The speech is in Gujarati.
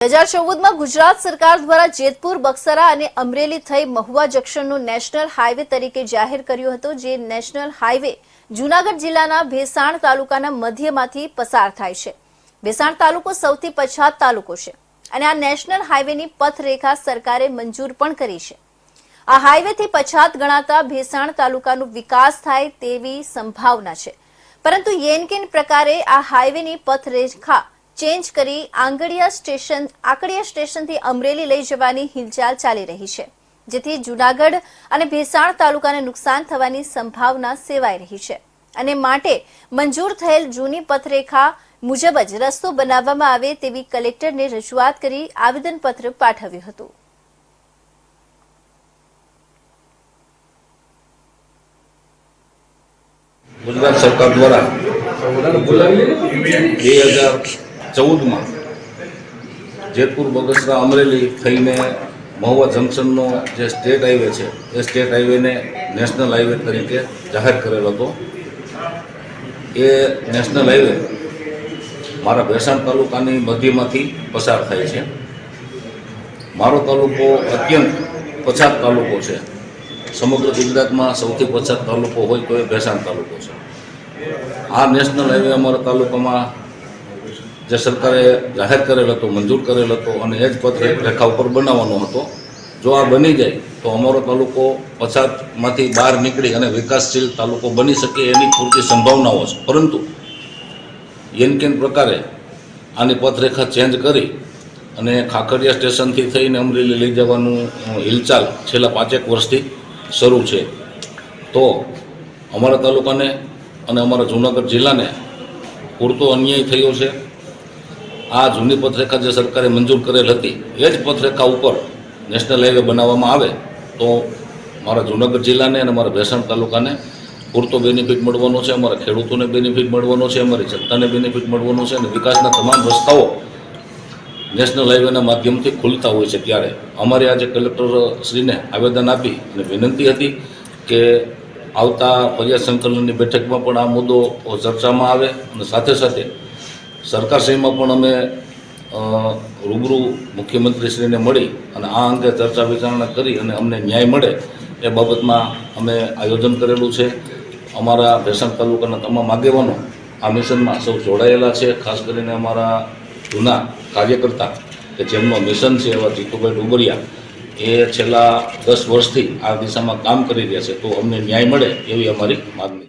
હજાર ચૌદમાં ગુજરાત સરકાર દ્વારા જેતપુર, બક્સરા અને અમરેલી થઈ મહુવા જંકશનનું નેશનલ હાઈવે તરીકે જાહેર કર્યો હતો, જે નેશનલ હાઈવે જૂનાગઢ જિલ્લાના ભેસાણ તાલુકાના મધ્યમાંથી પસાર થાય છે. ભેસાણ તાલુકો સૌથી પછાત તાલુકો છે અને આ નેશનલ હાઈવેની પથરેખા સરકારે મંજૂર પણ કરી છે. આ હાઈવેથી પછાત ગણાતા ભેસાણ તાલુકાનો વિકાસ થાય તેવી સંભાવના છે. પરંતુ યેનકેન પ્રકારે આ હાઈવેની પથરેખા ચેન્જ કરી આંગડિયા સ્ટેશન આકડિયા સ્ટેશનથી અમરેલી લઈ જવાની હિલચાલ ચાલી રહી છે જેથી જૂનાગઢ અને ભેસાણ તાલુકાને નુકસાન થવાની સંભાવના સેવાઈ રહી છે. અને માટે મંજૂર થયેલ જૂની પથરેખા મુજબ જ રસ્તો બનાવવામાં આવે તેવી કલેક્ટરને રજૂઆત કરી આવેદનપત્ર પાઠવ્યું હતું. ગુજરાત સરકાર દ્વારા બે હજાર ચૌદમાં જેતપુર બગસરા અમરેલી થઈને મહુવા જંકશનનો જે સ્ટેટ હાઈવે છે, એ સ્ટેટ હાઈવેને નેશનલ હાઈવે તરીકે જાહેર કરેલ હતો. એ નેશનલ હાઈવે મારા ભેસાણ તાલુકાની મધ્યમાંથી પસાર થાય છે. મારો તાલુકો અત્યંત પછાત તાલુકો છે. સમગ્ર ગુજરાતમાં સૌથી પછાત તાલુકો હોય તો એ ભેસાણ તાલુકો છે. આ નેશનલ હાઈવે અમારા તાલુકામાં જે સરકારે જાહેર કરેલ હતો, મંજૂર કરેલ હતો અને એ જ પત્ર રેખા ઉપર બનાવવાનો હતો. જો આ બની જાય, તો અમારો તાલુકો પછાતમાંથી બહાર નીકળી અને વિકાસશીલ તાલુકો બની શકે એની પૂરતી સંભાવનાઓ છે. પરંતુ યેનકેન પ્રકારે આની પથરેખા ચેન્જ કરી અને ખાખરિયા સ્ટેશનથી થઈને અમરેલી લઈ જવાનું હિલચાલ છેલ્લા પાંચેક વર્ષથી શરૂ છે. તો અમારા તાલુકાને અને અમારા જૂનાગઢ જિલ્લાને પૂરતો અન્યાય થયો છે. આ જૂની પથરેખા જે સરકારે મંજૂર કરેલ હતી, એ જ પથરેખા ઉપર નેશનલ હાઈવે બનાવવામાં આવે તો મારા જૂનાગઢ જિલ્લાને અને મારા ભેસાણ તાલુકાને પૂરતો બેનિફિટ મળવાનો છે, અમારા ખેડૂતોને બેનિફિટ મળવાનો છે, અમારી જનતાને બેનિફિટ મળવાનો છે અને વિકાસના તમામ રસ્તાઓ નેશનલ હાઈવેના માધ્યમથી ખુલતા હોય છે ત્યારે. અમારે આજે કલેક્ટર શ્રીને આવેદન આપી અને વિનંતી હતી કે આવતા ફરિયાદ સંકલનની બેઠકમાં પણ આ મુદ્દો ચર્ચામાં આવે અને સાથે સાથે સરકારશ્રીમાં પણ અમે રૂબરૂ મુખ્યમંત્રીશ્રીને મળી અને આ અંગે ચર્ચા વિચારણા કરી અને અમને ન્યાય મળે એ બાબતમાં અમે આયોજન કરેલું છે. અમારા ભેસાણ તાલુકાના તમામ આગેવાનો આ મિશનમાં સૌ જોડાયેલા છે, ખાસ કરીને અમારા જૂના કાર્યકર્તા કે જેમનો મિશન છે એવા જીતુભાઈ ડુબરિયા એ છેલ્લા દસ વર્ષથી આ દિશામાં કામ કરી રહ્યા છે. તો અમને ન્યાય મળે એવી અમારી માગણી